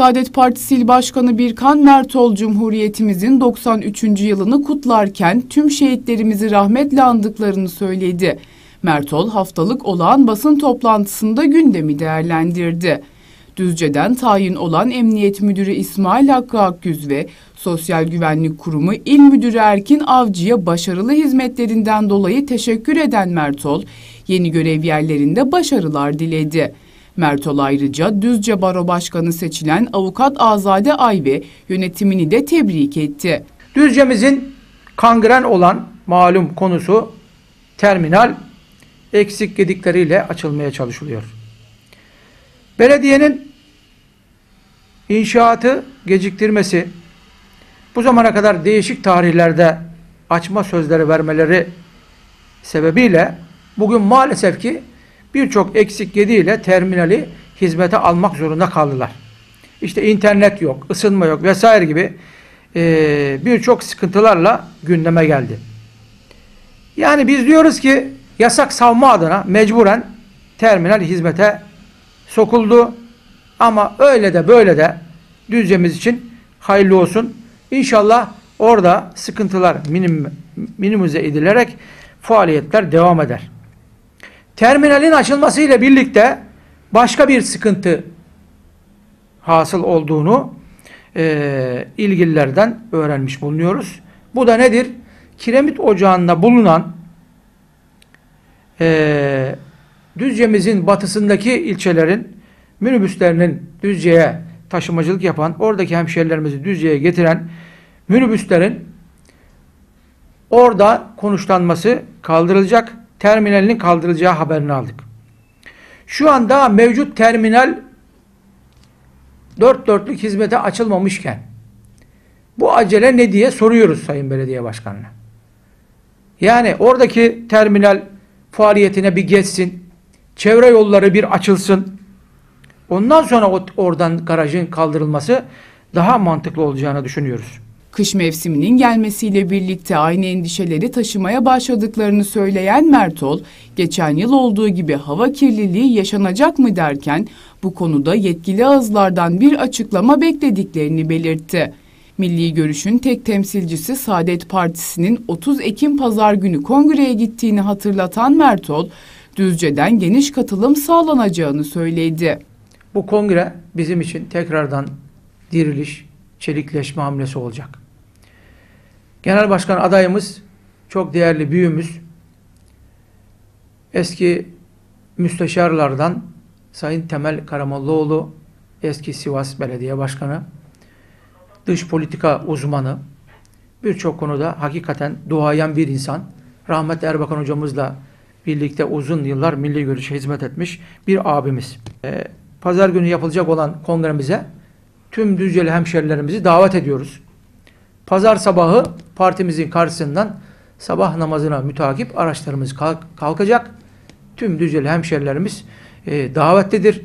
Saadet Partisi İl Başkanı Birkan Mertol Cumhuriyetimizin 93. yılını kutlarken tüm şehitlerimizi rahmetle andıklarını söyledi. Mertol haftalık olağan basın toplantısında gündemi değerlendirdi. Düzce'den tayin olan Emniyet Müdürü İsmail Hakkı Akgüz ve Sosyal Güvenlik Kurumu İl Müdürü Erkin Avcı'ya başarılı hizmetlerinden dolayı teşekkür eden Mertol, yeni görev yerlerinde başarılar diledi. Mertol ayrıca Düzce Baro Başkanı seçilen Avukat Azade Ayve yönetimini de tebrik etti. Düzce'mizin kangren olan malum konusu terminal eksik gedikleriyle açılmaya çalışılıyor. Belediyenin inşaatı geciktirmesi, bu zamana kadar değişik tarihlerde açma sözleri vermeleri sebebiyle bugün maalesef ki birçok eksik gediyle terminali hizmete almak zorunda kaldılar. İşte internet yok, ısınma yok vesaire gibi e, birçok sıkıntılarla gündeme geldi. Yani biz diyoruz ki yasak savma adına mecburen terminal hizmete sokuldu. Ama öyle de böyle de Düzce'miz için hayırlı olsun. İnşallah orada sıkıntılar minim, minimize edilerek faaliyetler devam eder. Terminalin açılmasıyla birlikte başka bir sıkıntı hasıl olduğunu e, ilgililerden öğrenmiş bulunuyoruz. Bu da nedir? Kiremit ocağında bulunan e, Düzce'mizin batısındaki ilçelerin minibüslerinin Düzce'ye taşımacılık yapan, oradaki hemşerilerimizi Düzce'ye getiren minibüslerin orada konuşlanması kaldırılacak, terminalinin kaldırılacağı haberini aldık. Şu anda mevcut terminal dört dörtlük hizmete açılmamışken bu acele ne diye soruyoruz Sayın Belediye Başkanı'na. Yani oradaki terminal faaliyetine bir geçsin, çevre yolları bir açılsın, ondan sonra oradan garajın kaldırılması daha mantıklı olacağını düşünüyoruz. Kış mevsiminin gelmesiyle birlikte aynı endişeleri taşımaya başladıklarını söyleyen Mertol, geçen yıl olduğu gibi hava kirliliği yaşanacak mı derken bu konuda yetkili ağızlardan bir açıklama beklediklerini belirtti. Milli Görüş'ün tek temsilcisi Saadet Partisi'nin 30 Ekim pazar günü kongreye gittiğini hatırlatan Mertol, Düzce'den geniş katılım sağlanacağını söyledi. Bu kongre bizim için tekrardan diriliş, çelikleşme hamlesi olacak. Genel Başkan adayımız çok değerli büyüğümüz eski müsteşarlardan Sayın Temel Karamollaoğlu eski Sivas Belediye Başkanı dış politika uzmanı birçok konuda hakikaten duayen bir insan rahmetli Erbakan hocamızla birlikte uzun yıllar milli görüşe hizmet etmiş bir abimiz. Ee, Pazar günü yapılacak olan kongremize tüm Düzceli hemşerilerimizi davet ediyoruz. Pazar sabahı partimizin karşısından sabah namazına mütakip araçlarımız kalk kalkacak. Tüm Düzceli hemşerilerimiz e, davetlidir.